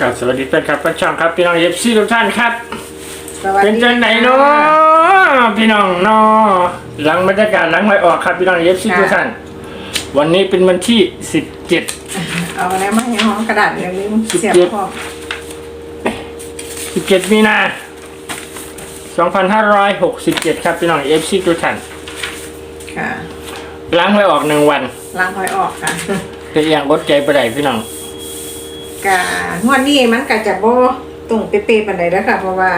ครับสวัสดีแฟนคลับแฟนช่องครับพี่น้องเอฟซีทุกท่านครับ สวัสเป็นดีจังไหนเนาะพี่น้องเนาะหลังบรรยากาศหลังไว้ออกครับพี่น้องเอฟซีทุกท่าน วันนี้เป็นวันที่สิบเจ็ดเอาอะไรมาให้ห้องกระดาษอย่าลืมเสียบเจ็ดคอสิบเจ็ดมีนาสองพันห้าร้อยหกสิบเจ็ดครับพี่น้องเอฟซีทุกท่านค่ะหลังไว้ออกหนึ่งวันล้างหอยออกค่ะแต่ยังอดใจไปได้พี่น้อง กะงวดนี้มันก็จะโบตรงเป๊ะๆปานใดแล้วค่ะ เพราะว่า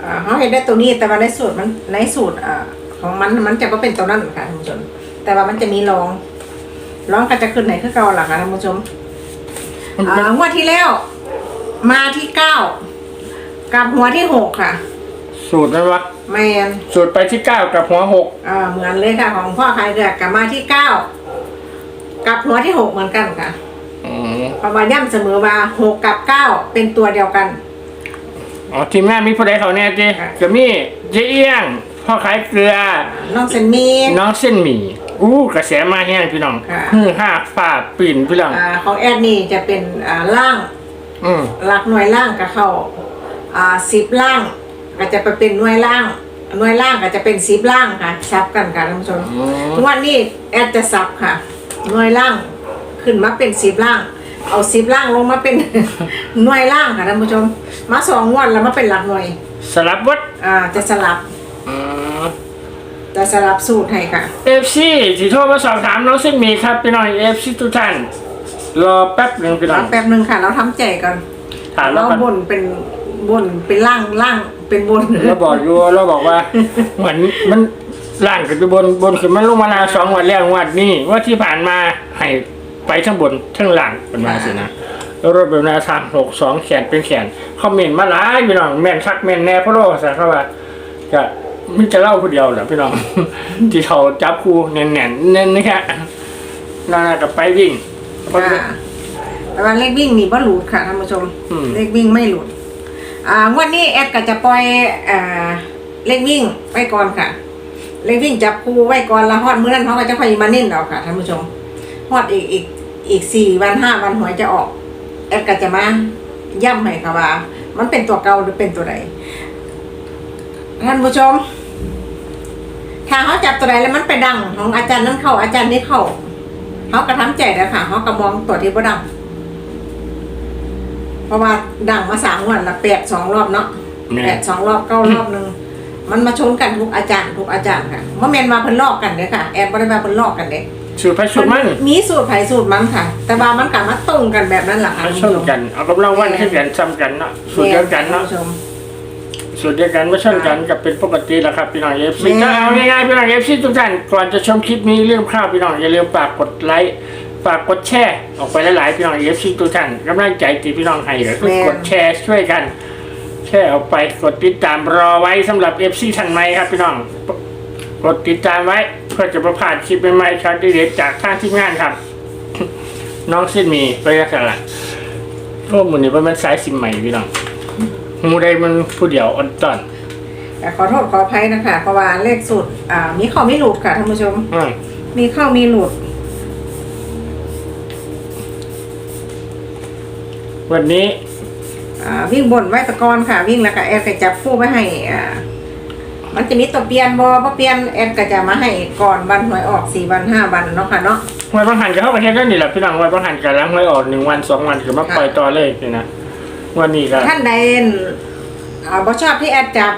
เอ่อเขาเห็นได้ตัวนี้แต่ว่าในสูตรมันในสูตรเอ่อของมันมันจะบ่เป็นตัวนั้นค่ะท่านผู้ชมแต่ว่ามันจะมีรองรองก็จะขึ้นไหนคือเก่าหล่ะค่ะท่านผู้ชมมันอ่างวดที่แล้ว มาที่เก้ากับหัวที่หกค่ะ สูตรนั้นวะแมนสูตรไปที่เก้ากับหัวหกอ่าเหมือนเลยค่ะ ของพ่อขายเดือกกลับมาที่เก้ากับหัวที่หกเหมือนกันค่ะ อืมเพราะว่าย่ำเสมอว่าหกกับเก้าเป็นตัวเดียวกัน อ๋อทีมงานมีผู้ใดเขาแน่จีค่ะ ก็มีเจ๊เอี้ยงพ่อขายเกลือ น้องเซนมี น้องเส้นหมี่อู้กระแสมาแห้งพี่น้องค่ะ ฮือห้าฝ่าปิ่นพี่น้องอ่าของแอดนี่จะเป็นอ่าล่างอืมหลักหน่วยล่างกับเขาอ่าสิบล่าง ก็จะไปเป็นหน่วยล่าง หน่วยล่างก็จะเป็นสิบล่างค่ะซับกันค่ะท่านผู้ชมอืมทุกวันนี้แอดจะซับค่ะ หน่วยล่าง ขึ้นมาเป็นสิบล่าง เอาสิบล่างลงมาเป็น หน่วยล่างค่ะท่านผู้ชม มาสองงวันแล้วมาเป็นหลักหน่วย สลับวัดอ่าจะสลับอืมจะสลับสูตรให้ค่ะ เอฟซีที่โทรมาสอบถามน้องเส้นหมี่ครับพี่น้องเอฟซีทุกท่านรอแป๊บหนึ่งพี่น้รอองแป๊บหนึ่งค่ะ เราทำใจก่อนถามแล้เราวกันบนเป็นบนเป็นล่างล่างเป็นบนเราบอกอยู่เราบอกว่า เหมือนมันล่างขึ้นไปบนบนขึ้นมาลงมานาสองวันแล้วงวันนี้ว่าที่ผ่านมาให้ ไปทั้งบนทั้งล่างเป็นมาสินะแล้วรถแบบแนวทางหกสองแขนเป็นแขนคอมเมนต์มาหลายพี่น้องแม่นคักแม่นแน่เพราะโลกสารเขาว่าจะมันจะเล่าคนเดียวเหรอพี่น้องที่เขาจับคู่แน่นๆเน้นนะฮะน่าจะไปวิ่งค่ะแต่ว่าเลขวิ่งนี่บ่หลุดค่ะท่านผู้ชมอืมเลขวิ่งไม่หลุด อ่างวดนี้แอดก็จะปล่อยอ่าเลขวิ่งไว้ก่อนค่ะ เลขวิ่งจับคู่ไว้ก่อนแล้วฮอดมื้อนั้นเขาก็จะค่อยมาเน้นเอาค่ะท่านผู้ชมฮอดอีกอีก อีกสี่วันห้าวันหวยจะออก แอดก็จะมาย่ำให้ค่ะว่า มันเป็นตัวเก่าหรือเป็นตัวใดท่านผู้ชม ถ้าเขาจับตัวใดแล้วมันไปดังของอาจารย์นั้นเข้าอาจารย์นี้เข้าเขากระทำใจแล้วค่ะเขาก็มองตัวที่บ่ดังเพราะว่าดังมาสามวันละแปดสองรอบเนาะแม่แปดสองรอบเก้ารอบหนึ่งมันมาชนกันทุกอาจารย์ทุกอาจารย์ค่ะเมื่อแมนมาเพิ่นลอกกันเด้อค่ะ แอดบ่ได้มาเพิ่นลอกกันเด้ สูตรไปสูตรมันมีสูตรไผสูตรมันค่ะ แต่ว่ามันกลับมาตรงกันแบบนั้นแหละค่ะมาชนกัน เอากำลังวันให้กันซ้ำกันเนาะสูตรเดียวกันเนาะท่ผู้ชมสูตรเดียวกันไม่ชนกันกับเป็นปกติแหละครับพี่น้องเอฟซีแม่เอาง่ายๆพี่น้องเอฟซีทุกท่านก่อนจะชมคลิปนี้เรื่องข้าวพี่น้องอย่าลืมฝากกดไลค์ฝากกดแชร์ออกไปหลายๆพี่น้องเอฟซีทุกท่านกำลังใจที่พี่น้องให้ก็คือกดแชร์ช่วยกัน แชร์ออกไปกดติดตามรอไว้สำหรับเอฟซีท่านใหม่ครับพี่น้องกดติดตามไว้เพื่อจะประพลาดคลิปใหม่ๆครับเด็ดๆจากทางทีมงานครับ น้องสิ้นมีไปกันละโอ้หมันนี่มันสายสิมใหม่พี่น้องหมูใดมันผู้เดียวอ่อนตอนแต่ขอโทษขออภัยนะคะเพราะว่าเลขสูตรอ่า มีเข้ามีหลุดค่ะท่านผู้ชมอืมมีเข้ามีหลุด วันนี้ อ่าวิ่งบนไว้ตะกอนค่ะ วิ่งแล้วก็แอดก็จับคู่ไว้ให้ อ่า มันจะมีตัวเปลี่ยนบอพอเปลี่ยนแอดก็จะมาให้ก่อนวันหวยออกสี่วันห้าวันเนาะค่ะเนาะวันบางหันก็เข้าประเทศได้นี่แหละพี่น้องวันบางหันกับล้างไว้ออกหนึ่งวันสองวันคือมาค่ะปล่อยต่อเลยนี่นะวันนี้ก็ท่านใดอ่าบ่ชอบที่แอดจับ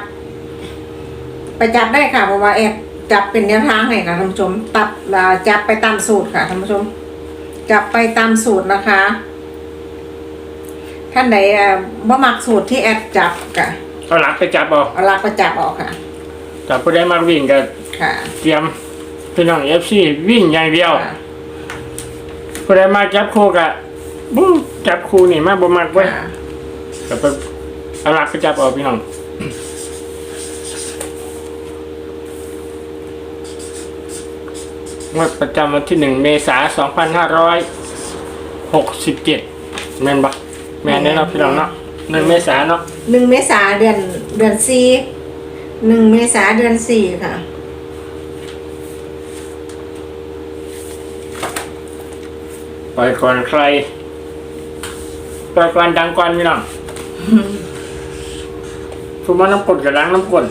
ไปจับได้ค่ะเพราะว่าแอดจับเป็นแนวทางให้ค่ะท่านผู้ชม ตับอ่าจับไปตามสูตรค่ะท่านผู้ชม จับไปตามสูตรนะคะ ท่านใดอ่าบ่มักสูตรที่แอดจับกะเอาหลักไปจับเอาเอาหลักไปจับออกค่ะ แต่ผู้ใดมาวิ่งก็ค่ะ เตรียมพี่น้องเอฟซีวิ่งอย่างเดียวค่ะผู้ใดมาจับคู่กะบู๊จับคู่นี่มาบ่มักเว้ยค่ะก็ไปเอาหลักไปจับเอาพี่น้องงวดประจำวันที่หนึ่งเมษาสองพันห้าร้อยหกสิบเจ็ดแม่นปะแม่นแน่เนาะพี่น้องเนาะหนึ่งเมษาเนาะหนึ่งเมษาเดือนเดือนสี่ หนึ่งเมษาเดือนสี่ค่ะปล่อยก่อนใครปล่อยก่อนดังก่อนพี่น้องทุกมันน้ำกลกับล้างน้ำกล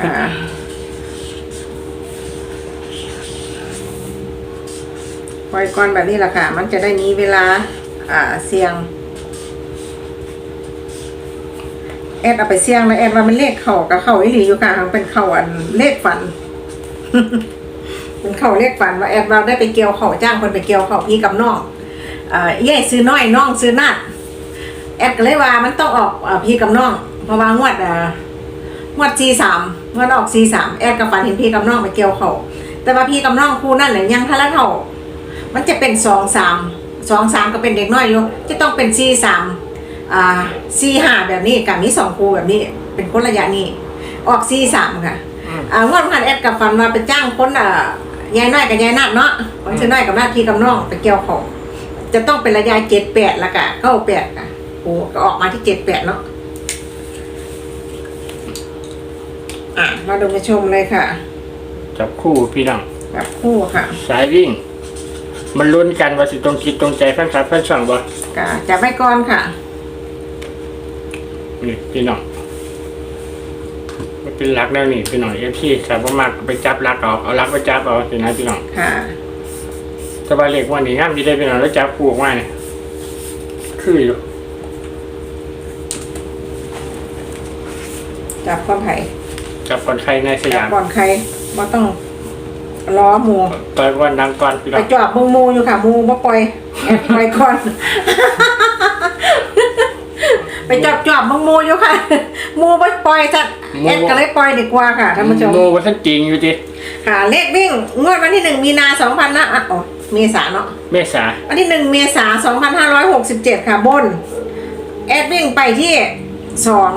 ค่ะปล่อยก่อนแบบนี้แหละค่ะ มันจะได้มีเวลา อ่าเสี่ยง แอดเอาไปเสี่ยงแล้วแอดว่ามันเลขเข่ากับเข่าอีหลีอยู่ค่ะเป็นเข่าอันเลขฝันเป็นเข่าเลขฝันว่าแอดเราได้ไปเกี่ยวเข่าจ้างคนไปเกี่ยวเข่าพี่กับน้องอ่าย่ซื้อน้อยน้องซื้อนาดแอดก็เลยว่ามันต้องออกอ่าพี่กับน้องเพราะว่างวดอ่างวดซีสามงวดออกซีสามแอดกับฝันเห็นพี่กับน้องไปเกี่ยวเข่าแต่ว่าพี่กับน้องคู่นั่นเนี่ยยังทะละเท่ามันจะเป็นสองสามสองสามก็เป็นเด็กน้อยอยู่จะต้องเป็นซีสาม อ่าซีห้าแบบนี้กับมีสองครูแบบนี้ เป็นคนระยะนี้ ออกซีสามค่ะอ่างวดผ่านแอดกับฟันมาไปจ้างคนอ่ายายน้อยกับยายนาดเนาะคนชื่อน้อยกับนาดพี่กับน้องไปเกี่ยวของจะต้องเป็นระยะเจ็ดแปดละกะเก้าแปดค่ะโอ้ก็ออกมาที่เจ็ดแปดเนาะอะมาดูมาชมเลยค่ะ จับคู่พี่น้องแบบคู่ค่ะ สายวิ่ง มันลุ้นกันว่าสิตรงคิดตรงใจแฟนคลับแฟนช่องบ่กะจับไว้ก่อนค่ะ นี่พี่น้องมันเป็นหลักแนวนี่พี่น้องเอฟซีสามารถมากไปจับหลักเอาเอาหลักไปจับเอาสินะพี่น้องค่ะสบายเล็กวันนี้งามดีได้พี่น้องแล้วจับคู่ออกมาเนี่ยคืออยู่จับก้อนไข่จับก่อนใครในสจับยามก่อนไข่ว่าต้องล้อหมูต่อยก่อนดังก่อนพี่น้ไปองจอบมูมูอยู่ค่ะมูมาปล่อยแอบปล่อยก่อน ไปจอบจอบมูมูอยู่ค่ะมูมาปล่อยจัดแอดก็เลยปล่อยดีกว่าค่ะท่านผู้ชม โมว่าท่านจริงอยู่ดิค่ะเลขวิ่งงวดวันที่หนึ่งมีนาสองพันนะอะอ๋อเมษาเนาะเมษาวันที่หนึ่งเมษาสองพันห้าร้อยหกสิบเจ็ดค่ะบนแอดวิ่งไปที่สอง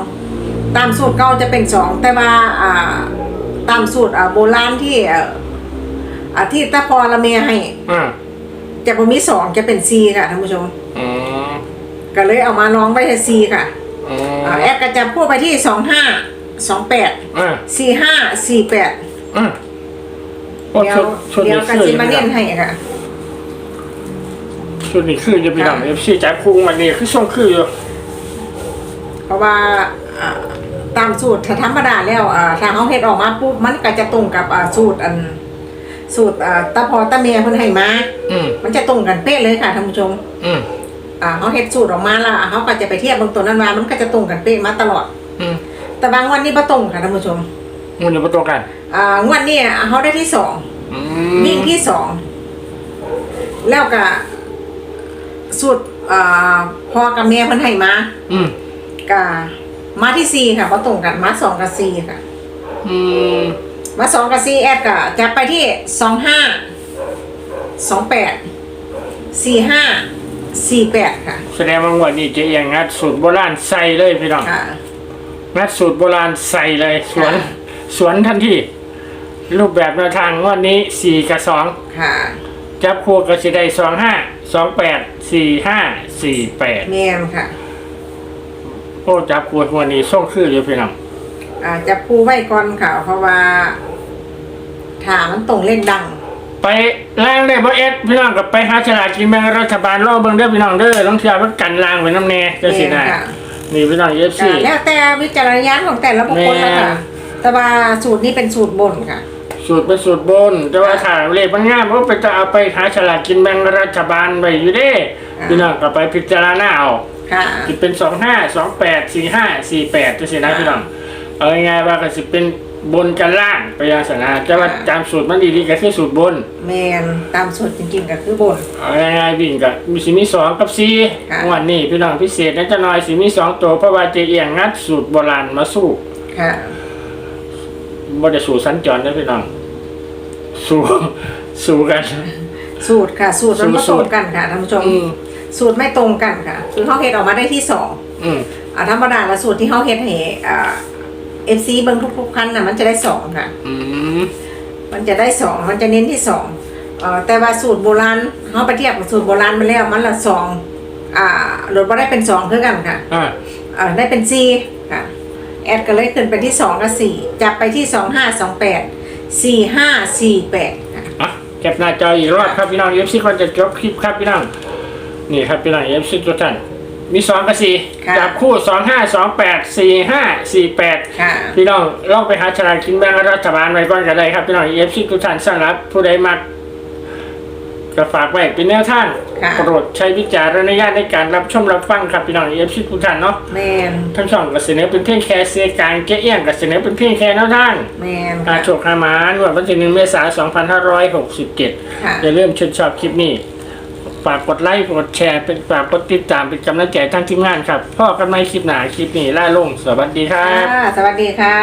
ตามสูตรเก่าจะเป็นสองแต่ว่าอ่าตามสูตรอ่าโบราณที่อ่าอ่าที่ตาพอละเมียให้ อ่าจะบ่มีสองจะเป็นซีค่ะท่านผู้ชมอ๋อ ก็เลยเอามาน้องไว้ที่ซีค่ะอ๋ออ่าแอดก็จะพูดไปที่สองห้าสองแปดอ่าสี่ห้าสี่แปดอ่าโอ้เดี๋ยชุวดชุดเดี๋ยนี้วกันคือจิอยู่มาพี่เน้น้อนงให้ค่ะชุดนี้คืออยู่พี่น้องค่ะเอฟซีจับคู่มันนี่คือส่งคืออยู่เพราะว่าอ่าตามสูตรถ้าธรรมดาแล้วอ่าถ้าเขาเฮ็ดออกมาปุ๊บมันก็จะตรงกับอ่าสูตรอัน สูตรอ่าตาพอตาเมียเพิ่นให้มา อืมมันจะตรงกันเป๊ะเลยค่ะท่านผู้ชม อืม อ่าเขาเฮ็ดสูตรออกมาแล้วเขาก็จะไปเทียบบางตัวนั้นมามันก็จะตรงกันเป๊ะมาตลอด อืมแต่บางวันนี่บ่ตรงค่ะท่านผู้ชมมันอยู่ประตูกันอ่างวดนี้เขาได้ที่สองอืมวิ่งที่สองแล้วก็สูตรอ่าพอกับแม่เพิ่นให้มาอืมก็มาที่สี่ค่ะเพราะตรงกันมาสองกับสี่ค่ะ อืมมาสองกับสี่แอดก็จะไปที่สองห้าสองแปดสี่ห้า สี่แปดค่ะ แสดงว่างวดนี้เจะยังงัดสูตรโบราณใส่เลยพี่น้องค่ะ งัดสูตรโบราณใส่เลย สวน ค่ะ สวนทันทีรูปแบบแนวทางงวดนี้สี่กับสองค่ะจับคู่ก็จะได้สองห้าสองแปดสี่ห้าสี่แปดแมนค่ะ โอ้จับคู่งวันนี้ส่งคืออยู่พี่น้องอ่าจะพูไว้ก่อนค่ะ เพราะว่าถามมันตรงเลขดัง ไปล่างเลยบ่เอ็ดพี่น้องกับไปหาฉลากกินแบ่งรัฐบาลรอบเบิ่งเด้อพี่น้องเด้อลองเทียบว่ากันล่างไว้น้ำแน่จะสิได้แม่นค่ะ นี่พี่น้องเอฟก็ซี แล้วแต่วิจารณญาณของแต่ละบุคคลนะแม่ คะแต่ว่าสูตรนี้เป็นสูตรบนค่ะ สูตรเป็นสูตรบน แต่ว่าถ้าเลขมันงามก็ไปจะเอาไปหาฉลากกินแบ่งรัฐบาลไว้อยู่เด้อ่า พี่น้องก็ไปพิจารณาเอา ค่ะ สิเป็นสองห้าสองแปดสี่ห้าสี่แปดจะสินะพี่น้องเอาง่ายๆว่าก็สิเป็น บนกันล่างไปยังสนาแต่ว่าตามสูตรมันดีๆก็คือสูตรบนแมนตามสูตรจริงๆก็คือบน เอาง่ายๆวิ่งกับมีสิมีสองกับสี่ค่ะ งวันนี้พี่น้องพิเศษนั่นจะน้อยสิมีสองตัวเพราะว่าเจเอียงงัดสูตรโบราณมาสู้ค่ะ บ่ได้สู่สัญจรนะพี่น้อง สู้สู้กัน สูตรค่ะ สูตรมันไม่สูตร ตรงกันค่ะท่านผู้ชม อืมสูตรไม่ตรงกันค่ะคือเขาเฮ็ดออกมาได้ที่สองอืมอ่าธรรมดาแล้วสูตรที่เขาเฮ็ดให้อ่า เอฟซีเบิ้งทุกๆคันน่ะมันจะได้สองค่ะ อืมมันจะได้สองมันจะเน้นที่สองเอ่อแต่ว่าสูตรโบราณเขาไปเทียบกับสูตรโบราณมาแล้วมันละสองอ่าลดมาได้เป็นสองคือกันค่ะอ่าเอ่อได้เป็นสี่ค่ะแอดก็เลยขึ้นไปที่สองกับสี่จับไปที่สองห้าสองแปดสี่ห้าสี่แปดค่ะ อะแคปหน้าจออีกรอบครับพี่น้องเอฟซีก่อนจะจบคลิปครับพี่น้องนี่ครับพี่น้องเอฟซีทุกท่าน มีสองกับสี่ค่ะ จับคู่สองห้าสองแปดสี่ห้าสี่แปดค่ะ พี่น้องลองไปหาฉลากกินแบ่งรัฐบาลไว้ก่อนก็ได้ครับพี่น้องเอฟซีทุกท่านสำหรับผู้ใดมักก็ฝากไว้เป็นแนวทางค่ะ โปรดใช้วิจารณญาณในการรับชมรับฟังครับพี่น้องเอฟซีทุกท่านเนาะแมนทั้งช่องก็เสนอเป็นเพียงแค่เสียกลางแก้เอี้ยงก็เสนอเป็นเพียงแค่แนวทาง แมนการค่ะ โชคขามานวันที่หนึ่งเมษายน2567 ค่ะ อย่าลืมชมชอบคลิปนี้ ฝากกดไลค์กดแชร์ เป็นฝากกดติดตามเป็นกำลังใจทั้งทีมงานครับพ่อกันไม่คลิปหนาคลิปนี้ล่าลงสวัสดีครับ ค่ะ สวัสดีค่ะ